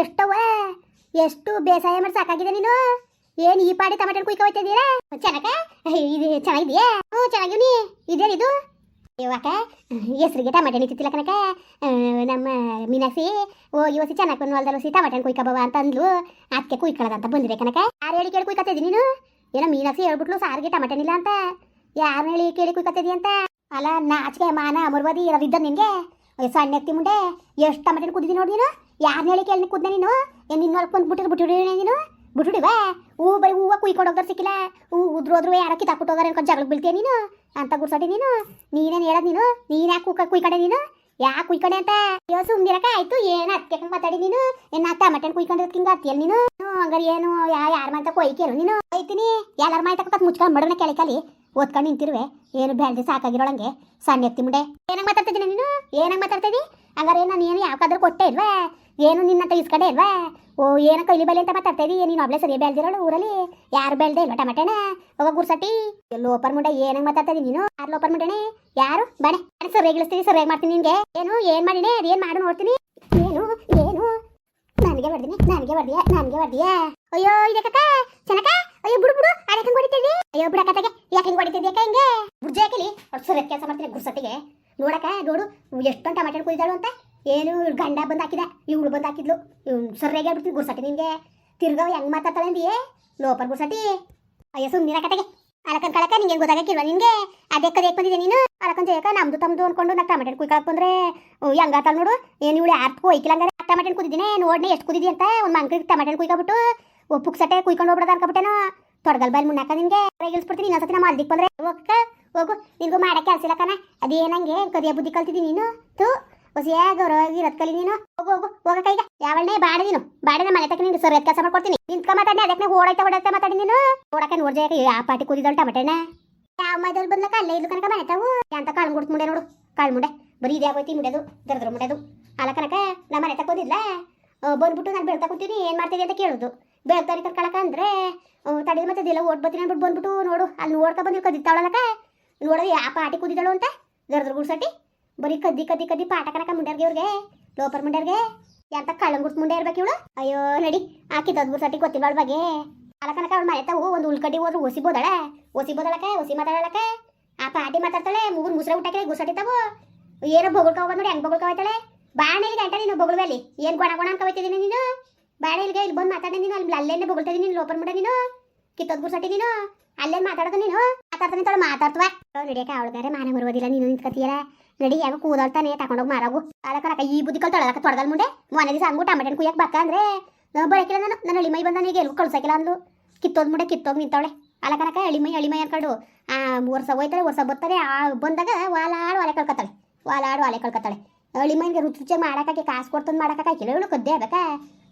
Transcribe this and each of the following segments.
ಎಷ್ಟವ ಎಷ್ಟು ಬೇಸಾಯ ಮಾಡಿ ಸಾಕಾಗಿದೆ ನೀನು? ಏನ್ ಈ ಪಾಡಿ ಟಮಾಟೆ ಕುಯ್ಕ ಹೋಯ್ತಿದ್ದೀರಾ ಚೆನ್ನಕ ಇದು ಚೆನ್ನಾಗಿದೆಯಾ? ಹ್ಞೂ ಚೆನ್ನಾಗಿವ್ನಿ ಇದೇನಿದು? ಇವಾಗ ಹೆಸ್ರಿಗೆ ಟಮಾಟೆ ನಿಂತಿಲ್ಲ ಕನಕ ನಮ್ಮ ಮೀನಾಸಿ ಓ ಇವಸಿ ವಸಿ ಚೆನ್ನಾಗಿ ಬಂದು ಹೊಲ್ದಲ್ಲಿ ವಸಿ ಟಮಾಟೆ ಕುಯ್ಕಬವ ಅಂತ ಅಂದ್ಲು. ಅದಕ್ಕೆ ಕುಯ್ಕೊಳ್ಳೋದಂತ ಬಂದಿದೆ ಕನಕ ಯಾರು ಹೇಳಿ ಕೇಳಿ ಕುಯ್ಕತ್ತಿದ್ದಿ ನೀನು? ಏನೋ ಮೀನಾಕ್ಷಿ ಹೇಳ್ಬಿಟ್ಲು, ಸಾರಿಗೆ ಇಲ್ಲ ಅಂತ. ಯಾರು ಹೇಳಿ ಕೇಳಿ ಕುಯ್ಕತ್ತಿದ್ದಿ ಅಂತ? ಅಲ್ಲ, ನಾಚಿಕೆ, ಮಾನ, ಅಮರ್ವಾದಿ ಇರೋದಿದ್ದ ನಿನಗೆ? ಸಣ್ಣ ಎತ್ತಿ ಮುಂಡೆ ಎಷ್ಟು ಟಮಾಟೆ ಕುದಿದಿ ನೋಡಿ ನೀನು? ಯಾರನ್ನ ಹೇಳಿ ಕೇಳಿ ಕುದ್ದೆ ನೀನು? ಏನು ನಿನ್ನ ಹೊಲ್ಕೊಂಡು ಬಿಟ್ಟಿರು ಬಿಟ್ಟಿರಿ ನೀನು? ಬಿಟ್ಬಿಡಿವಾ ಹೂ, ಬರೀ ಹೂವ ಕುಯ್ಕೊಂಡು ಹೋಗೋರು ಸಿಕ್ಕಿಲ್ಲ. ಹೂ ಉದ್ರೋದ್ರು ಯಾರೋ ಕಿತ್ತಾಕ್ಬಿಟ್ಟು ಹೋಗಾರ ಅನ್ಕೊಂಡು ಜಗಳ ಬೀಳ್ತೀಯ ನೀನು? ಅಂತ ಗುರ್ಸಾಡಿ ನೀನು? ನೀನೇನು ಹೇಳೋದು ನೀನು? ನೀನು ಕುಕ್ಕ ಕುಯ್ಕಡೆ ನೀನು? ಯಾಕೆ ಕುಯ್ಕಡೆ ಅಂತ? ಅಯ್ಯೋ ಸುಮ್ನಿರಕ ಆಯ್ತು. ಏನು ಅದಕ್ಕೆ ಮಾತಾಡಿ ನೀನು? ಏನು ಟಮಾಟೆ ಕುಯ್ಕೊಂಡಿರೋದು ಹಿಂಗೆ ನೀನು? ಹಂಗಾರೆ, ಏನು, ಯಾ ಯಾರ ಮಾತ ಕೊಯ್ಕೇನು ನೀನು? ಐತಿನಿ ಎಲ್ಲಾರ ಮಾತ ಕೊಟ್ಟು ಮುಚ್ಕೊಂಡು ಮಡಗನ ಕೆಳಿ ಕಲಿ. ಓದ್ಕೊಂಡು ನಿಂತಿರುವೆ. ಏನು ಬೆಳ್ದೆ ಸಾಕಾಗಿರೋಳಂಗೆ? ಸಣ್ಣ ಎತ್ತಿ ಮುಂಡೆ ಏನಂಗೆ ಮಾತಾಡ್ತಿದ್ದೀನಿ ನೀನು? ಏನಂಗೆ ಮಾತಾಡ್ತಿದ್ದಿ ಹಂಗಾರೆ ನಾನು ಏನು ಯಾವಾಗಾದ್ರೂ ಕೊಟ್ಟೆ ಇಲ್ವಾ? ಏನು ನಿನ್ನಂತ ಇಸ್ಕಡೆ ಇಲ್ವಾ? ಓ, ಏನೋ ಕೈಲಿ ಬಲಿ ಅಂತ ಮಾತಾಡ್ತಾ ನೀನು ಒಬ್ಳೆ ಸರಿ ಬೆಳ್ದಿರೋಳು ಊರಲ್ಲಿ. ಯಾರು ಬೆಳ್ದೆ ಇಲ್ವಾ ಟಮಟೆನ? ಹೋಗ ಗುರ್ಸಟಿ ಲೋಪರ್ ಮುಂಡೆ ಏನಂಗ್ ಮಾತಾಡ್ತಾ ನೀನು? ಯಾರು ಲೋಪರ್ ಮುಂಡೆನೆ? ಯಾರು? ಬನೆ ಸರಿಯಾಗಿ ಸರ್ ಸರಿಯಾಗಿ ಮಾಡ್ತೀನಿ ನಿನ್ಗೆ. ಏನು, ಏನ್ ಮಾಡಿನೇ? ಅದೇನ್ ಮಾಡು ನೋಡ್ತೀನಿ. ಏನು ಏನು? ನನಗೆ ಬರ್ದಿನಿ ನನಗೆ ಬರ್ದಿಯಾ ನನಗೆ ಬರ್ದಿಯಾ ಅಯ್ಯೋ ಇದಕ್ಕ ಚೆನ್ನಕ ಅಯ್ಯೋ, ಬಿಡು ಬಿಡು. ಅದಕ್ಕೆ ಹೆಂಗ್ ಹೊಡಿತಿದ್ದಿ? ಅಯ್ಯೋ ಬಿಡಕತ್ತಾಗೆ ಯಾಕೆ ಹಿಂಗ್ ಹೊಡಿತಿದ್ದಿ ಯಾಕೆ ಹಿಂಗೆ? ಬುಡ್ಜೆ ಹಾಕಿಲಿ ಸರಿಯಾಗಿ ಕೆಲಸ ಮಾಡ್ತೀನಿ ಗುರ್ಸಟ್ಟಿಗೆ ನೋಡಕ ನೋಡು. ಎಷ್ಟೊಂದು ಟಮಾಟೆ ಕುಯ್ದಾಳು ಅಂತ. ಏನು ಗಂಡ ಬಂದು ಹಾಕಿದ. ಇವಳು ಬಂದು ಹಾಕಿದ್ಲು. ಸರಿಯಾಗಿ ಆಗ್ಬಿಡ್ತೀನಿ ಗುರ್ಸಟಿ ನಿನ್ಗೆ. ತಿರ್ಗಾವ್ ಹೆಂಗ್ ಮಾತಾಡ್ತಾಳೆ ಅಂದಿ ಲೋಪರ್ ಗುರ್ಸಟಿ ಅಯ್ಯೋ ಸುಮ್ಮನೆ ಕತೆಗೆ ಅಲಕನ್ ಕಳಕ ನಿಂಗೆ ಗೊತ್ತಾಗಿಲ್ವ ನಿನ್ಗೆ? ಅದೇ ಕದೇ ಬಂದಿದೆ ನೀನು? ಅಲಕನ್ ಜಯಕ ನಮ್ದು ತಮ್ದು ಅನ್ಕೊಂಡು ನಾ ಟಮಾಟೆ ಕುಯ್ಕೊಳಕ್ ಬಂದ್ರೆ ಆತಾಳ ನೋಡು. ಏನು ಇವಳು ಯಾರು ಹೋಯ್ಕಿಲ್ಲ ಅಂದ್ರೆ ಟಮಾಟೆ ಕುದಿದ್ದೀನಿ ನೋಡ್ನೆ ಎಷ್ಟು ಕುದಿದಿ ಅಂತ. ಒಂದು ಮಂಕ್ರಿಗೆ ಟಮಾಟೆ ಕುಯ್ಕೊಬಿಟ್ಟು ಓ ಪುಕ್ಸಟೆ ಕುಯ್ಕೊಂಡು ಹೋಗ್ಬಿಡದ ಅನ್ಕೊಬಿಟ್ಟೇನೋ. ತೊಡಗಲ್ ಬೈಲ್ ಮುನ್ನಾಕ ನಿನ್ಗೆ? ಇಳಿಸ್ಬಿಡ್ತೀನಿ ಇನ್ನೊಂದ್ಸತಿ ನಮ್ಮ ಅಲ್ದಿಕ್ ಬಂದ್ರೆ. ಹೋಗಕ್ಕ ಹೋಗು. ನಿನ್ಗೂ ಮಾಡಕ್ಕೆ ಕೆಲಸ ಇಲ್ಲ ಕಣ. ಅದೇನಂಗೆ ಕದಿಯ ಬುದ್ಧಿ ಕಲ್ತಿದ್ದೀನಿ ನೀನು. ತೂ ಹೊಸಿಯ ಗೌರವಾಗಿ ಇರತ್ ಕಲಿ ನೀನು. ಹೋಗು ಹೋಗು. ಹೋಗಕ್ಕ ಈಗ ಯಾವಣ್ಣೆ ಬಾಡ ನೀನು. ಬಾಡ ನಮ್ಮ ಮನೆ ತಕ್ಕ ನಿನ್ಗೆ ಸರಿ ಕೆಲಸ ಮಾಡ್ಕೊಡ್ತೀನಿ. ನಿಂತ್ಕ ಮಾತಾಡಿ ಅದಕ್ಕೆ ಓಡೈತ ಓಡಾಯ್ತಾ ಮಾತಾಡಿ ನೀನು. ನೋಡಕ್ಕೆ ನೋಡ್ಜಾಕ ಆ ಪಾಟಿ ಕುದಿದಳು ಟಮಟೆನ. ಯಾವ ಮೈದಲ್ ಬಂದ್ಲಕ್ಕ ಅಲ್ಲೇ ಇದು ಕನಕ ಮನೆ ತಾವು. ಅಂತ ಕಾಳು ಮುಡ್ತು ಮುಂಡೆ ನೋಡು. ಕಾಳು ಮುಂಡೆ. ಬರೀ ಇದೇ ಆಗೋಯ್ತಿ ಮುಂಡೆದು ದರದ್ರ ಮುಂಡೆದು ಅಲ್ಲ ಕನಕ ನಮ್ಮ ಮನೆ ತಕ್ಕೋದಿಲ್ಲ ಬಂದ್ಬಿಟ್ಟು ನಾನು ಬೆಳ್ತಾ ಕೂತೀನಿ, ಏನು ಮಾಡ್ತೀನಿ ಅಂತ ಕೇಳೋದು. ಬೆಳ್ತಾರಿ ಕರ್ಕೊಳಕ ಅಂದ್ರೆ ತಡಿ ಮತ್ತೆ ದಿಲ್ಲ ಓಟ್ ಬರ್ತೀನಿ ಅಂದ್ಬಿಟ್ಟು ಬಂದ್ಬಿಟ್ಟು ನೋಡು. ಅಲ್ಲಿ ನೋಡ್ಕೊ ಬಂದು ಕದಿತಾವಳಲಕ ನೋಡೋದು ಯಾವ ಪಾಟಿ ಕುದಿದಳು ಅಂತ ದರ್ದ್ರ ಗುಡ್ಸಟ್ಟಿ ಬರೀ ಕದ್ದಿ ಕದ್ದಿ ಕದ್ದಿ ಪಾಠ ಕನಕ ಮುಂಡ್ಯಾರ್ಗೆ ಇವ್ರಿಗೆ, ಲೋಪರ್ ಮುಂಡ್ಯಾರ್ಗೆ. ಎಂತ ಕಳ್ಳಂಗುರ್ಸ್ ಮುಂಡೆ ಇರ್ಬೇಕು ಇವಳು? ಅಯ್ಯೋ, ನಡಿ. ಆಕಿ ದದ್ ಗುಡ್ಸಟ್ಟಿ ಗೊತ್ತಿಲ್ಲ ಅವಳ ಬಗ್ಗೆ? ಅಲ್ಲ ಕನಕ ಅವಳ ಮನೆ ತಾವು, ಒಂದು ಉಳ್ಕಡ್ಡಿ ಹೋದ್ರೆ ಒಸಿಬೋದಳ ಒಸಿಬೋದಳಕ ಒಸಿ ಮಾತಾಡಳಕ ಆ ಪಾಟಿ ಮಾತಾಡ್ತಾಳೆ ಮೂರ್ ಮುಸ್ರೆ ಊಟಕ್ಕೆ ಗುಡ್ಸಟ್ಟಿ ತಾವು ಏನೋ ಬೊಗಳ್ಕ ಹೋಗೋದು ನೋಡಿ, ಹೆಂಗ್ ಬೊಗಳ್ಕ ಹೋಯ್ತಾಳೆ. ಗಂಟೆ ನೀನು ಬೊಗಳ್ಬೇಲಿ ಏನ್ ಗೊಣ ಗೊಣ ಅನ್ಕೋತಿದ್ದೀನಿ ನೀನು? ಬಾಣೆಲಿಗೆ ಇಲ್ಲಿ ಬಂದು ಮಾತಾಡಿ ನೀನು, ಅಲ್ಲಿ ಅಲ್ಲೇನೆ ಬೊಗಳ್ತಾ ನೀನು ಲೋಪರ್ ಮಾಡ ನೀನು ಕಿತ್ತೋದ್ ಗುಡ್ಸಟ್ಟಿ ನೀನು ಅಲ್ಲೇ ಮಾತಾಡೋದು ನೀನು, ಮಾತಾಡ್ತಾನೆ ತೊಳೆ, ಮಾತಾಡ್ತವ. ನಡಿಯಕ್ಕೆ ಅವಳಗಾರೆ ಮಾನ ಬರುವುದಿಲ್ಲ ನೀನು ನಿಂತ್ಕತೀಯಲ್ಲ ನಡಿ ಯಾಕೆ ಕೂದಲ್ತಾನೆ ತಗೊಂಡೋಗಿ ಮಾರಾಗು. ಅದಕ್ಕ ಈ ಬುದ್ಧಿ ಕಲ್ ತೊಳಕ ತೊಡಗಲ್ ಮುಂಡೆ ಮೊನ್ನೆ ದಿವಸ ಹಂಗು ಟಮಾಟೆ ಕುಯ್ಯಕ್ಕೆ ಬಕ್ಕ ಅಂದ್ರೆ ನಾವು ಬರಕಿಲ್ಲ ನಾನು ನನ್ನ ಅಳಿಮೈ ಬಂದ ನೀಗೆ ಎಲ್ಲೂ ಕಳ್ಸಕಿಲ್ಲ ಅಂದ್ಲು. ಕಿತ್ತೋದ್ ಮುಂಡೆ ಕಿತ್ತೋಗಿ ನಿಂತವಳೆ. ಅಲ್ಲ ಕನಕ ಅಳಿಮೈ ಅಳಿಮೈ ಅನ್ಕೊಂಡು, ಆ, ವರ್ಷ ಹೋಯ್ತಾರೆ ವರ್ಷ ಬರ್ತಾರೆ ಆ, ಬಂದಾಗ ವಾಲಾಡು ಒಲೆ ಕಳ್ಕೊತಾಳೆ. ವಾಲಾಡು ಒಲೆ ಕಳ್ಕೊತಾಳೆ. ಎಳಿಮೈನ್ಗೆ ರುಚಿ ರುಚಿಯಾಗಿ ಮಾಡಕ್ಕೆ, ಕಾಸು ಕೊಡ್ತಂದು ಮಾಡಕ್ಕೆ ಹಾಕಿಲ್ಲ ಇವಳು ಕದ್ದೆ ಅದಕ್ಕೆ.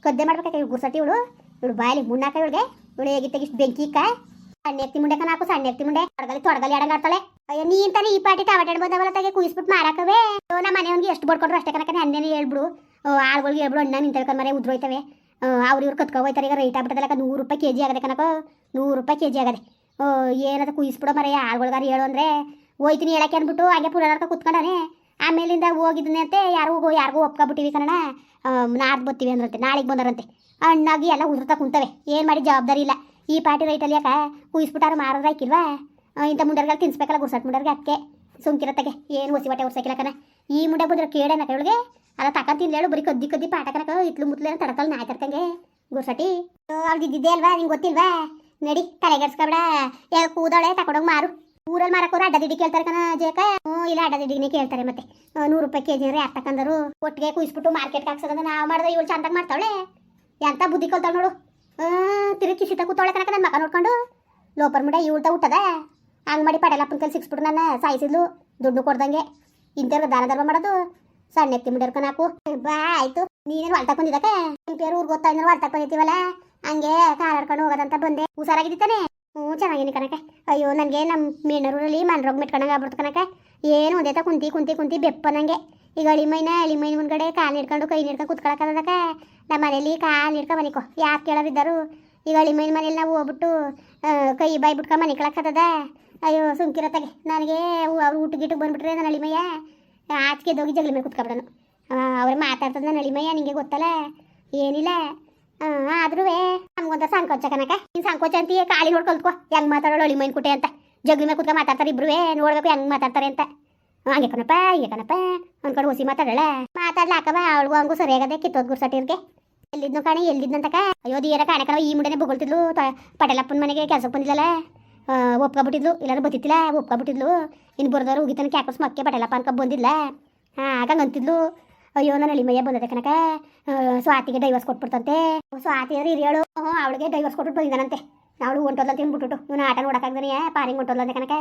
ಕದ್ದೆ ಮಾಡ್ಬೇಕಾ ಇವಳು ಗುರ್ಸತಿ ಇವಳು ಇವಳು ಬಾಯಲ್ಲಿ ಮುನ್ನಾಕ ಇವಳಿಗೆ. ಇವಳು ಹೇಗಿತ್ತಾಗ ಇಷ್ಟು ಬೆಂಕಿ ಇಕ್ಕ ಸಣ್ಣ ಎತ್ತಿ ಮುಂಡೆ ನಾಕು ಸಣ್ಣ ಎತ್ತಿ ಮುಂಡೆ. ತೊಡಗಲಿ ತೊಡಗಲಿ ಆಡ್ತಾಳೆ. ಅಯ್ಯ ನೀ ತಾನೇ ಈ ಪಾಟಿ ಬಂದವಲ್ಲ ತಗೆ ಕುಯಿಸ್ಬಿಟ್ಟು ಮಾರಾಕವೇ. ನಮ್ಮ ಮನೆಯವ್ನಿಗೆ ಎಷ್ಟು ಬಡ್ಕೊಂಡ್ರು ಅಷ್ಟೇ ಕನಕ ಅಣ್ಣನೇ ಹೇಳ್ಬಿಡು. ಆಳುಗಳಿಗೆ ಹೇಳ್ಬಿಡು, ಅಣ್ಣ ನಿಂತ ಮನೆ ಉದ್ರೋಯ್ತವೆ ಅವ್ರು ಇವ್ರು ಕತ್ಕೊ ಹೋಯ್ತಾರೆ, ಈಗ ರೇಟ್ ಆಗ್ಬಿಟ್ಟದಲ್ಲ ನೂರು ರೂಪಾಯಿ ಕೆ ಜಿ ಆಗದೆ ಕನಕ ನೂರು ರೂಪಾಯಿ ಕೆ ಜಿ ಆಗದೆ ಏನದ ಕುಯಿಸ್ಬಿಡೋ ಮರೆ ಆಳ್ಗೊಳ್ಗಾರ ಹೇಳು ಅಂದ್ರೆ. ಹೋಯ್ತೀನಿ ಹೇಳಕ್ಕೆ ಅಂದ್ಬಿಟ್ಟು, ಹಾಗೆ ಪುರಾಣಕ್ಕೆ ಕುತ್ಕೊಂಡಾನೆ. ಆಮೇಲಿಂದ ಹೋಗಿದ್ದೀನಿ ಅಂತೆ ಯಾರಿಗೂ ಯಾರಿಗೂ ಒಪ್ಕೊಬಿಟ್ಟಿವಿ ಕನ್ನಡ. ನಾಡ್ದು ಬರ್ತೀವಿ ಅಂದ್ರಂತೆ ನಾಳೆಗೆ ಬಂದರಂತೆ. ಹಣ್ಣಾಗಿ ಎಲ್ಲ ಉದುರ್ತಾ ಕುಂತವೆ. ಏನು ಮಾಡಿ ಜವಾಬ್ದಾರಿ ಇಲ್ಲ. ಈ ಪಾರ್ಟಿ ರೈಟಲ್ಲಿ ಯಾಕ? ಕುಯಿಸ್ಬಿಟ್ಟಾರು ಮಾರೋದು ಹಾಕಿಲ್ವಾ ಆ, ಇಂಥ ಮುಂಡರ್ಗಳು ತಿನ್ಸ್ಬೇಕಲ್ಲ ಗುರ್ಸಟ್ ಮುಂಡರ್ಗೆ ಅದಕ್ಕೆ ಸುಮ್ಕಿರತ್ತಗೆ. ಏನು ಹೊಸಿ ಬಟ್ಟೆ ಉರ್ಸಕ್ಕಿಲ್ಲ ಕಣ. ಈ ಮುಂಡೆ ಬಂದ್ರೆ ಕೇಳೇನ ಇವಳಿಗೆ ಅಲ್ಲ ತಕ ತಿನ್ಲೇಳು ಬರೀ ಕದ್ದಿ ಕದ್ದಿ ಪಾಠ ಕನಕ ಇತ್ಲು ಮುತ್ಲೇನ ತಡಕಲ್ ನಾಯ್ತಿರ್ತಂಗೆ ಗುರ್ಸಟಿ ಅವ್ಳು ಇದ್ದಿದ್ದೆ ಅಲ್ವಾ ನಿಂಗೆ ಗೊತ್ತಿಲ್ವಾ? ನಡಿ ತಲೆಗೆಡ್ಸ್ಕೊಬೇಡ ಯಾವ ಕೂದಳೆ ತಕೊಂಡೋಗಿ ಮಾರು. ಊರಲ್ಲಿ ಮಾರಕೋರು ಅಡ್ಡ ದಿಡಿ ಕೇಳ್ತಾರೆ ಕಣ ಜೇಕ ಹ್ಞೂ, ಇಲ್ಲ, ಅಡ್ಡ ದಿಡಿನೇ ಕೇಳ್ತಾರೆ ಮತ್ತೆ. ನೂರು ರೂಪಾಯಿ ಕೆ ಜಿ ಅಂದ್ರೆ ಯಾಕೆ ತಕಂದರು ಒಟ್ಟಿಗೆ ಕುಯಿಸ್ಬಿಟ್ಟು ಮಾರ್ಕೆಟ್ಗೆ ಹಾಕ್ಸೋದ ನಾವು ಮಾಡಿದ್ರೆ ಇವಳು ಚಂದಾಗಿ ಮಾಡ್ತಾವಳೆ. ಎಂತ ಬುದ್ಧಿ ಕಲ್ತಾಳೆ ನೋಡು. ತಿರುಗಿ ಕಿಸಿತ ಕೂತಾಳೆ ಕನಕ ನನ್ನ ಮಗ ನೋಡ್ಕೊಂಡು. ಲೋಪರ್ ಮುಡ ಇವಳ್ತ ಊಟದ. ಹಂಗೆ ಮಾಡಿ ಪಡೆಲಪ್ಪನ ಕೈಲಿ ಸಿಕ್ಸ್ಬಿಟ್ಟು ನನ್ನ, ಸಾಯಿಸಿದ್ಲು, ದುಡ್ಡು ಕೊಡ್ದಂಗೆ. ಇಂಥವ್ರಿಗೆ ದಾನ ಧರ್ಮ ಮಾಡೋದು. ಸಣ್ಣ ಎತ್ತಿ ಮುಡಿಯರ್ಕ ನಾಕು. ಬಾ, ಆಯ್ತು. ನೀನೇನು ಹೊಲ್ತಕ್ ಬಂದಿದ್ದಕ್ಕೆ ನಿಮ್ ಪೇರು ಊರ್ ಗೊತ್ತಾಯ್ತು ಹೊಲ್ತಕ್ ಬಂದಿರ್ತೀವಲ್ಲ? ಹಂಗೆ ಕಾರ್ ಹಾಡ್ಕೊಂಡು ಹೋಗೋದಂತ ಬಂದೆ. ಹುಷಾರಾಗಿದ್ದಾನೆ ಹ್ಞೂ, ಚೆನ್ನಾಗಿನಿ ಕಣಕ್ಕೆ. ಅಯ್ಯೋ, ನನಗೆ ನಮ್ಮ ಮೇನೂರಲ್ಲಿ ಮನ್ರೋಗ ಮೆಟ್ಕೊಂಡಂಗೆ ಆಗ್ಬಿಡ್ತು ಕನಕ ಏನು ಒಂದೇ ತ ಕುಂತಿ ಕುಂತಿ ಕುಂತಿ ಬೆಪ್ಪನಂಗೆ. ಈಗ ಅಳಿಮೈನ ಅಳಿಮೈನ ಮುಂದ್ಗಡೆ ಕಾಲು ಹಿಡ್ಕೊಂಡು ಕೈ ಹಿಡ್ಕೊಂಡು ಕುತ್ಕೊಳಕ್ಕದಕ್ಕೆ ನಮ್ಮ ಮನೇಲಿ ಕಾಲು ಹಿಡ್ಕೊ ಮನಿಕೋ. ಯಾಕೆ ಕೇಳೋರಿದ್ದರು? ಈಗ ಅಳಿಮೈನ ಮನೇಲಿ ನಾವು ಹೋಗ್ಬಿಟ್ಟು ಕೈ ಬಾಯಿ ಬಿಟ್ಕೊ ಮನೆ ಕಳಕತ್ತದ ಅಯ್ಯೋ ಸುಮ್ಕಿರತ್ತಾಗೆ ನನಗೆ ಅವ್ರು ಊಟ ಗೀಟಕ್ಕೆ ಬಂದುಬಿಟ್ರೆ ನನ್ನ ಅಳಿಮಯ್ಯ ಆಚೆಗೆದೋಗಿ ಜಗಲಿ ಮೇಲೆ ಕುತ್ಕೊಬಿಡೋನು ಅವ್ರು ಮಾತಾಡ್ತದ ನನ್ನ ಅಳಿಮಯ್ಯ ನಿಮಗೆ ಗೊತ್ತಲ್ಲ ಏನಿಲ್ಲ. ಆದ್ರೂ ನಮ್ಗೊಂದ ಸಂಕೋಚ ಕನಕ ನೀನ್ ಸಂಕೋಚ ಅಂತೀಯ? ಕಾಲಿ ನೋಡಿ ಹೆಂಗ್ ಮಾತಾಡೋಳು ಅಳಿಮೈನ್ ಕುಟೆ ಅಂತ. ಜಗ್ಲಿ ಮೇಲೆ ಕುತ್ಕೊ ಮಾತಾಡ್ತಾರೆ ಇಬ್ರು ನೋಡ್ಬೇಕು ಹೆಂಗ್ ಮಾತಾಡ್ತಾರೆ ಅಂತ. ಹಂಗೆ ಕಣಪ್ಪ, ಹೀಗೆ ಕಣಪ್ಪ. ಅನ್ಕೊಂಡು ಹುಸಿ ಮಾತಾಡಲ್ಲ ಮಾತಾಡ್ಲಾಕವ. ಅವಳಿಗೂ ಹಂಗೂ ಸರಿಯಾಗದೆ ಕಿತ್ತೋದ್ ಗುರ್ಸಟ್ಟಿರ್ಗೆ. ಎಲ್ಲಿದ್ನು ಕಾಣಿ ಎಲ್ಲಿದ್ನಂತಕ ಅಯ್ಯೋ ದೀರ ಕಾಣೆ ಕಣವ ಈ ಮುಂಡೆನೆ ಬೊಗಳ್ತಿದ್ಲು. ಪಟೇಲಪ್ಪನ ಮನೆಗೆ ಕೆಲಸಕ್ಕೆ ಬಂದಿಲ್ಲಲ್ಲ ಒಪ್ಕೊಬಿಟ್ಟಿದ್ಲು. ಇಲ್ಲಾರು ಬತ್ತಿತ್ತಿಲ್ಲ. ಒಪ್ಕೊಬಿಟ್ಟಿದ್ಲು. ಇನ್ನು ಬರ್ದವ್ರು ಉಗಿತನ ಕ್ಯಾಕಸ್ ಮಕ್ಕೆ ಪಟೇಲಪ್ಪ ಅನ್ಕೊ ಬಂದಿಲ್ಲ ಹಾಂ ಅಂತಿದ್ಲು. ಅಯ್ಯೋ ನನ್ನ ಅಳಿಮಯ್ಯ ಬಂದದೆ ಕನಕ ಸ್ವಾತಿಗೆ ಡೈವರ್ಸ್ ಕೊಟ್ಬಿಡ್ತಂತೆ. ಸ್ವಾತಿ ಅಂದ್ರೆ ಹಿರಿಯಳು ಹ್ಞೂ ಅವಳಿಗೆ ಡೈವರ್ಸ್ ಕೊಟ್ಬಿಟ್ಟು ಬಂದಿದ್ದಾನಂತೆ. ಅವಳು ಹೊಂಟೋದಂತ ತಿನ್ಬಿಟ್ಟು ಇವನು ಆಟ ನೋಡಕ್ಕಾಗ್ದಾನೆ ಪಾರಿಂಗ್ ಹೊಂಟೋದಂತೆ ಕನಕ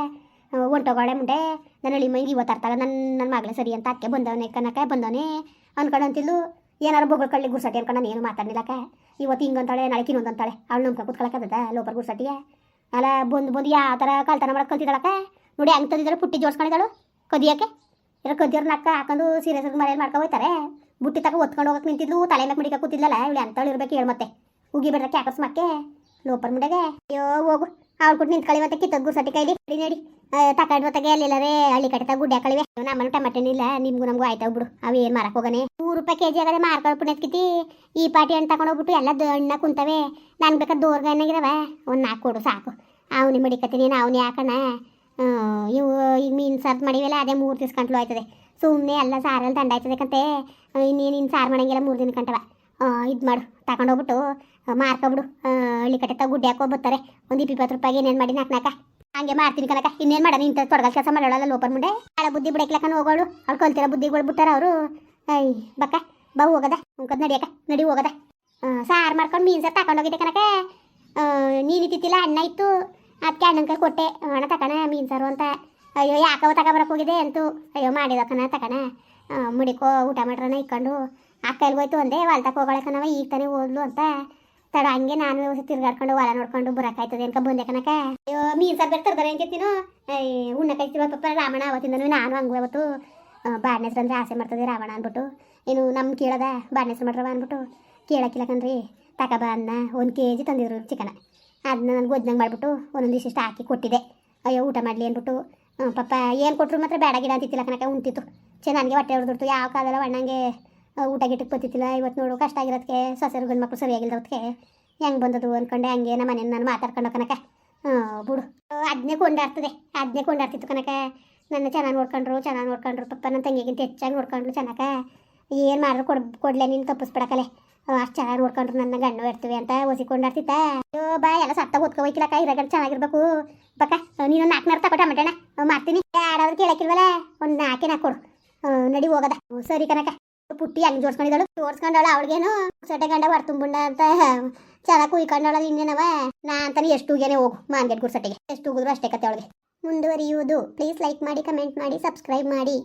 ಹೊಂಟೋಗೋಳೆ ಮುಂಡೆ ನನ್ನ ಅಳಿಮಯ್ಯ ಇವತ್ತು ಅರ್ಥ ನನ್ನ ನನ್ನ ಮಗಳೇ ಸರಿ ಅಂತ ಅಕ್ಕೆ ಬಂದವನೇ ಕನಕ ಬಂದವನೇ. ಅನ್ಕೊಂಡು ಅಂತಿದ್ಲು, ಏನಾರು ಬೊಗಳು ಕಳ್ಳಿ ಗುರ್ಸಾಟಿ ಅನ್ಕೊಂಡು ನಾನು ಏನು ಮಾತಾಡ್ಲಿಲ್ಲಕ್ಕ ಇವತ್ತು ಹಿಂಗಂತಾಳೆ ನಾಳೆ ಕಿನ್ನೊಂದು ಅಂತಾಳೆ. ಅವಳು ನಂಬ್ಕ ಕೂತ್ಕೊಳಕ್ಕದ ಲೋಪರ್ ಗುರ್ಸಟಿಗೆ ಅಲ್ಲ, ಬಂದು ಬಂದು ಯಾವ ಥರ ಕಲ್ತನ ಮಾಡಕ್ಕೆ ಕಲ್ತಿದ್ದಾಳಕ್ಕ? ನೋಡಿ, ಹಂಗೆ ತಂದಿದ್ದಾಳೆ, ಪುಟ್ಟಿ ಜೋಡ್ಸ್ಕೊಂಡಿದ್ದಾಳು. ಕದಿಯಕ್ಕೆ? ಇಲ್ಲ ಕದಿಯರ್ ನಕ್ಕ ಹಾಕೊಂಡು ಸೀರಿಯಸ್ ಮನೇಲಿ ಮಾಡ್ಕೊ ಹೋಯ್ತಾರೆ. ಬುಟ್ಟಿ ತಕ ಒತ್ಕೊಂಡು ಹೋಗಕ್ಕೆ ನಿಂತಿದ್ಲು, ತಲೆ ಮೇಲೆ ಮುಡಿಕ ಕೂತಿದ್ಲಲ್ಲ, ಇವಳು ಅಂತಳು ಇರ್ಬೇಕು ಹೇಳು ಮತ್ತೆ. ಬಿಡ್ರೆ ಕ್ಯಾಕಸ್ ಮಕ್ಕೆ ಲೋಪರ್ ಮುಂಡೆಗೆ, ಅಯ್ಯೋ ಹೋಗು. ಅವ್ಳು ಕೊಟ್ಟು ನಿಂತ್ಕೊಳ್ಳಿ ಮತ್ತೆ ಕಿತ್ತದ್ ಗುರ್ಸಟಿ ಕೈಲಿ. ನಡಿ ನಡಿ. ತಕೊಂಡ್ ಹೊತ್ತಗೆ ಅಲ್ಲಿಲ್ಲರೇ ಹಳ್ಳಿ ಕಟ್ಟಿದ ಗುಡ್ಡೆ ಹಾಕಳಿವೆ. ನಮ್ಮನ್ನು ಟಮಟೆನಿಲ್ಲ ನಿಮ್ಗೂ ನಮಗೂ ಆಯ್ತಾ ಬಿಡು ಅವು ಏನು ಮಾರಕ್ಕೆ ಹೋಗನೆ. ನೂರು ರೂಪಾಯಿ ಕೆಜಿ ಆಗದೆ ಮಾರ್ಕೊಂಡು ಪುಣ್ಯತ್ಕಿತಿ ಈ ಪಾಟಿ ಹಣ್ಣು ತಗೊಂಡು ಹೋಗ್ಬಿಟ್ಟು ಎಲ್ಲ ದಣ್ಣ ಕುಂತವೆ. ನಾನು ಬೇಕಾದ್ರೆ ದೋರ್ಗಣ್ಣಗಿರವ ಒಂದು ನಾಲ್ಕು ಕೊಡು ಸಾಕು. ಅವನಿ ಮಡಿಕತ್ತೀನಿ ಅವನಿ ಹಾಕಣ ಇವು ಈಗ ಮೀನು ಸಾರು ಮಾಡಿವೆಲ್ಲ, ಅದೇ ಮೂರು ದಿವಸ ಕಂಟ್ಲು ಆಯ್ತದೆ. ಸುಮ್ಮನೆ ಎಲ್ಲ ಸಾರಲ್ಲಿ ದಂಡ ಆಯ್ತದೆ ಕಂತೆ ಇನ್ನೇನು ಇನ್ನು ಸಾರು ಮಾಡಂಗಿಲ್ಲ ಮೂರು ದಿನ ಕಂಟವ. ಇದು ಮಾಡು ತಗೊಂಡೋಗ್ಬಿಟ್ಟು ಮಾರ್ಕೊಬಿಡು ಹಳ್ಳಿ ಕಟ್ಟೆ ತಗ ಗುಡ್ಡೆ ಹಾಕೋ ಬರ್ತಾರೆ. ಒಂದು ಇಪ್ಪತ್ತು ರೂಪಾಯಿಗೆ ಏನೇನು ಮಾಡಿ ನಾಲ್ಕು ಹಂಗೆ ಮಾಡ್ತೀನಿ ಕನಕ ಇನ್ನೇನು ಮಾಡೋಣ ಇಂಥ ತೊಡಗಲ್ ಕೆಲಸ ಮಾಡೋಳಲ್ಲ ಲೋಪರ್ ಮುಂಡೆ ಭಾಳ ಬುದ್ಧಿ ಬಿಡಕ್ಲಕ್ಕ ಹೋಗೋಳು. ಅವ್ರು ಕಲ್ತಿರೋ ಬುದ್ಧಿಗಳು ಬಿಟ್ಟಾರ ಅವರು. ಐ, ಬಕ್ಕ, ಬಾ ಹೋಗದ. ಉಂಕದ್ ನಡಿಯಕ್ಕ ನಡಿ ಹೋಗದ. ಸಾರು ಮಾಡ್ಕೊಂಡು ಮೀನು ಸಾರು ತಗೊಂಡೋಗಿದ್ದೆ ಕನಕ ನೀನು ತಿತ್ತಿಲ್ಲ ಅಣ್ಣ ಇತ್ತು. ಅದಕ್ಕೆ ಅಣ್ಣನ ಕೊಟ್ಟೆ, ಅಣ್ಣ ತಕಣ, ಮೀನು ಸಾರು ಅಂತ. ಅಯ್ಯೋ ಯಾಕವ ತಗೊಬರಕ್ಕೆ ಹೋಗಿದೆ ಅಂತೂ. ಅಯ್ಯೋ ಮಾಡಿದಕ್ಕನ ತಕಣ. ಮುಡಿಕೋ, ಊಟ ಮಾಡ್ರನ ಇಕ್ಕೊಂಡು. ಅಕ್ಕ ಹೋಯ್ತು ಒಂದೇ ಹೊಲ್ ತಕ ಈ ಈಗ ತಾನೇ ಓದ್ಲು ಅಂತ. ತಡ, ಹಂಗೆ ನಾನು ತಿರ್ಗಾಡ್ಕೊಂಡು ಹೊಲ ನೋಡ್ಕೊಂಡು ಬರಕಾಯ್ತದೆ ಅನ್ಕ ಬಂದೆ ಕನಕ ಅಯ್ಯೋ, ಮೀನು ಸಾರು ಬೇರೆ ಹೆಂಗೆ ತಿನ್ನೋ? ಉಣ್ಣ ಪಪ್ಪ ರಾವಣ ಅವತ್ತಿಂದನೂ ನಾನು ಹಂಗೆ ಅವತ್ತು ಬಾಡ್ನೆಸ್ ಆಸೆ ಮಾಡ್ತದೆ ರಾವಣ ಅಂದ್ಬಿಟ್ಟು. ಏನು ನಮ್ಮ ಕೇಳದ ಬಾಡ್ನೆಸ್ ಮಾಡ್ರವ ಅಂದ್ಬಿಟ್ಟು. ಕೇಳಕ್ಕಿಲ್ಲ ಕಣ್ರಿ ಬಾ ಅನ್ನ, ಒಂದು ಕೆ ಜಿ ತಂದಿದ್ರು ಚಿಕನ. ಅದನ್ನ ನಾನು ಗೊಜ್ಜಂಗೆ ಮಾಡಿಬಿಟ್ಟು ಒಂದೊಂದು ಇಷ್ಟು ಹಾಕಿ ಕೊಟ್ಟಿದ್ದೆ. ಅಯ್ಯೋ, ಊಟ ಮಾಡಲಿ ಅಂದ್ಬಿಟ್ಟು. ಪಪ್ಪ ಪಾಪ ಏನು ಕೊಟ್ಟರು ಮಾತ್ರ ಬೇಡ ಗಿಡ ಅಂತಿತ್ತಿಲ್ಲ ಕನಕ ಉಂಟಿತ್ತು. ಚೆ ನನಗೆ ಹೊಟ್ಟೆ ಹೊಡೆದಿರ್ತು ಯಾವ ಕಾಲದಲ್ಲ ಅಣ್ಣಂಗೆ ಊಟ ಗಿಟ್ಟಕ್ಕೆ ಬತ್ತಿತ್ತಿಲ್ಲ ಇವತ್ತು ನೋಡು, ಕಷ್ಟ ಆಗಿರೋದಕ್ಕೆ ಸೊಸೆರು ಗಂಡು ಮಕ್ಕಳು ಸರಿಯಾಗಿಲ್ದಕ್ಕೆ ಹೆಂಗೆ ಬಂದದು ಅಂದ್ಕೊಂಡೆ ಹಂಗೆ ನಮ್ಮ ಮನೇಲಿ ನಾನು ಮಾತಾಡ್ಕೊಂಡು ಕನಕ ಬಿಡು. ಅದನ್ನೇ ಕೊಂಡಾಡ್ತದೆ. ಅದನ್ನೇ ಕೊಂಡಾಡ್ತಿತ್ತು ಕನಕ ನನ್ನ ಚೆನ್ನಾಗಿ ನೋಡ್ಕೊಂಡ್ರು ಚೆನ್ನಾಗಿ ನೋಡ್ಕೊಂಡ್ರು. ಪಪ್ಪ ನನ್ನ ತಂಗಿಗಿಂತ ಹೆಚ್ಚಾಗಿ ನೋಡ್ಕೊಂಡ್ರು ಚೆನ್ನಾಗ. ಏನು ಮಾಡಿದ್ರು ಕೊಡ್, ಕೊಡ್ಲೆ ನೀನು ತಪ್ಪಿಸ್ಬಿಡಕಲೆ ಅಷ್ಟು ಚೆನ್ನಾಗಿ ನೋಡ್ಕೊಂಡ್ರು ನನ್ನ ಗಂಡು ಇರ್ತೀವಿ ಅಂತ ಒಸಿ ಕೊಂಡಾಡ್ತಿತ್ತ ಅಯ್ಯೋ, ಬಾ, ಎಲ್ಲ ಸತ್ತ ಓದ್ಕೊ ಕೈ ಇರಗಂಡು ಚೆನ್ನಾಗಿರ್ಬೇಕು. ಪಕ್ಕ ನೀನು ನಾಲ್ಕು ನಾರು ತಗೊಟ ಟಮಟಣ ಮಾಡ್ತೀನಿ. ಯಾರಾದ್ರೂ ಕೇಳಕ್ಕಿಲ್ವಲ್ಲ? ಒಂದು ನಾಲ್ಕೇ ನಾಲ್ಕು ಕೊಡು. ನಡಿ ಹೋಗದ. ಸರಿ ಕನಕ. ಪುಟ್ಟಿ ಹಂಗೆ ಜೋಡ್ಸ್ಕೊಂಡಿದ್ದಳು. ತೋರ್ಸ್ಕೊಂಡವಳು ಅವಳಿಗೇನು ಸೊಟ್ಟೆ ಗಂಡ ಹೊರ್ತುಂಬುಂಡ ಅಂತ ಚೆನ್ನಾಗಿ ಕುಯ್ಕೊಂಡವಳ ಇನ್ನೇನವ? ನಾ ಅಂತಾನೆ ಎಷ್ಟು ಹೋಗ್ಯಾನೆ ಹೋಗು ಮಾನ್ಗೆಟ್ ಗುರ್ಸಟ್ಟಿಗೆ ಎಷ್ಟು ಹೋಗಿದ್ರು ಅಷ್ಟೇ ಕತೆ ಅವಳಿಗೆ. ಮುಂದುವರಿಯುವುದು. ಪ್ಲೀಸ್ ಲೈಕ್ ಮಾಡಿ ಕಮೆಂಟ್ ಮಾಡಿ ಸಬ್ಸ್ಕ್ರೈಬ್ ಮಾಡಿ.